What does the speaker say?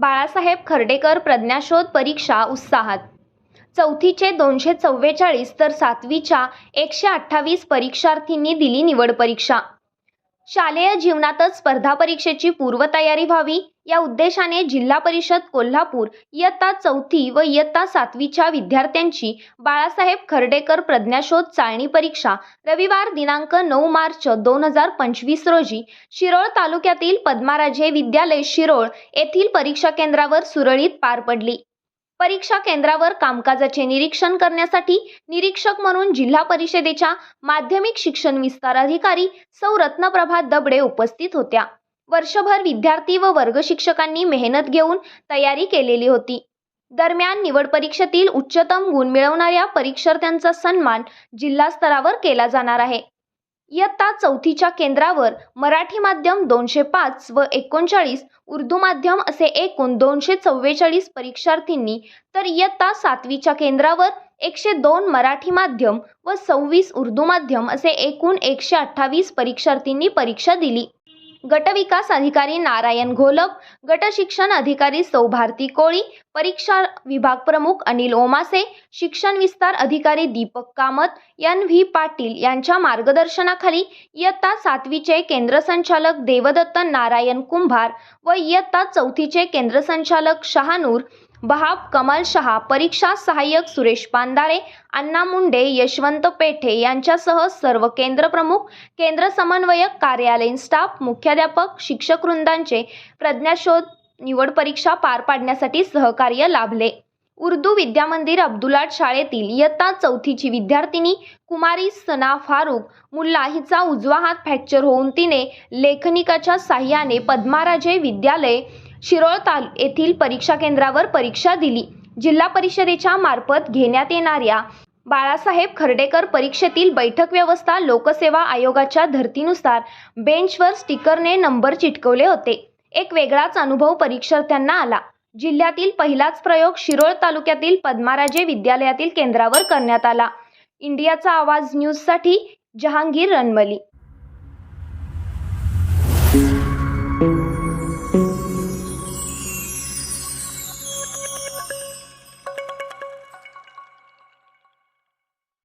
बाळासाहेब खर्डेकर प्रज्ञाशोध परीक्षा उत्साहात. चौथीचे दोनशे चव्वेचाळीस तर सातवीच्या एकशे अठ्ठावीस परीक्षार्थींनी दिली निवड परीक्षा. शालेय जीवनातच स्पर्धा परीक्षेची पूर्वतयारी व्हावी. या उद्देशाने जिल्हा परिषद कोल्हापूर इयत्ता चौथी व इयत्ता सातवीच्या विद्यार्थ्यांची बाळासाहेब खर्डेकर प्रज्ञाशोध चाळणी परीक्षा रविवार दिनांक नऊ मार्च दोन हजार पंचवीस रोजी शिरोळ तालुक्यातील पद्माराजे विद्यालय शिरोळ येथील परीक्षा केंद्रावर सुरळीत पार पडली. परीक्षा केंद्रावर कामकाजाचे निरीक्षण करण्यासाठी निरीक्षक म्हणून जिल्हा परिषदेच्या माध्यमिक शिक्षण विस्तार अधिकारी सौ. रत्नप्रभा दबडे उपस्थित होत्या. वर्षभर विद्यार्थी व वर्ग शिक्षकांनी मेहनत घेऊन तयारी केलेली होती. दरम्यान निवड परीक्षेतील उच्चतम गुण मिळवणाऱ्या परीक्षार्थ्यांचा सन्मान जिल्हा स्तरावर केला जाणार आहे. इयत्ता चौथीच्या केंद्रावर मराठी माध्यम दोनशे पाच व एकोणचाळीस उर्दू माध्यम असे एकूण दोनशे चव्वेचाळीस परीक्षार्थींनी तर इयत्ता सातवीच्या केंद्रावर एकशे दोन मराठी माध्यम व सव्वीस उर्दू माध्यम असे एकूण एकशे अठ्ठावीस परीक्षार्थींनी परीक्षा दिली. गटविकास अधिकारी नारायण घोलप गट शिक्षण अधिकारी सौभारती कोळी परीक्षा विभाग प्रमुख अनिल ओमासे शिक्षण विस्तार अधिकारी दीपक कामत एन व्ही पाटील यांच्या मार्गदर्शनाखाली इयत्ता सातवीचे केंद्र संचालक देवदत्त नारायण कुंभार व इयत्ता चौथीचे केंद्रसंचालक शहानूर बहाब कमल शहा परीक्षा सहाय्यक सुरेश पांदारे अण्णा मुंडे यशवंत पेठे यांच्यासह सर्व केंद्र प्रमुख केंद्र समन्वयक कार्यालयीन स्टाफ मुख्याध्यापक शिक्षक वृंदांचे प्रज्ञाशोध निवड परीक्षा पार पाडण्यासाठी सहकार्य लाभले. उर्दू विद्यामंदिर अब्दुलाट शाळेतील इयत्ता चौथीची विद्यार्थिनी कुमारी सना फारुक मुल्ला हिचा उजवा हात फ्रॅक्चर होऊन तिने लेखनिकाच्या साह्याने पद्माराजे विद्यालय शिरोळ ताल येथील परीक्षा केंद्रावर परीक्षा दिली. जिल्हा परिषदेच्या मार्फत घेण्यात येणाऱ्या बाळासाहेब खर्डेकर परीक्षेतील बैठक व्यवस्था लोकसेवा आयोगाच्या धर्तीनुसार बेंचवर स्टिकरने नंबर चिटकवले होते. एक वेगळाच अनुभव परीक्षार्थ्यांना आला. जिल्ह्यातील पहिलाच प्रयोग शिरोळ तालुक्यातील पद्माराजे विद्यालयातील केंद्रावर करण्यात आला. इंडियाचा आवाज न्यूजसाठी जहांगीर रणमली.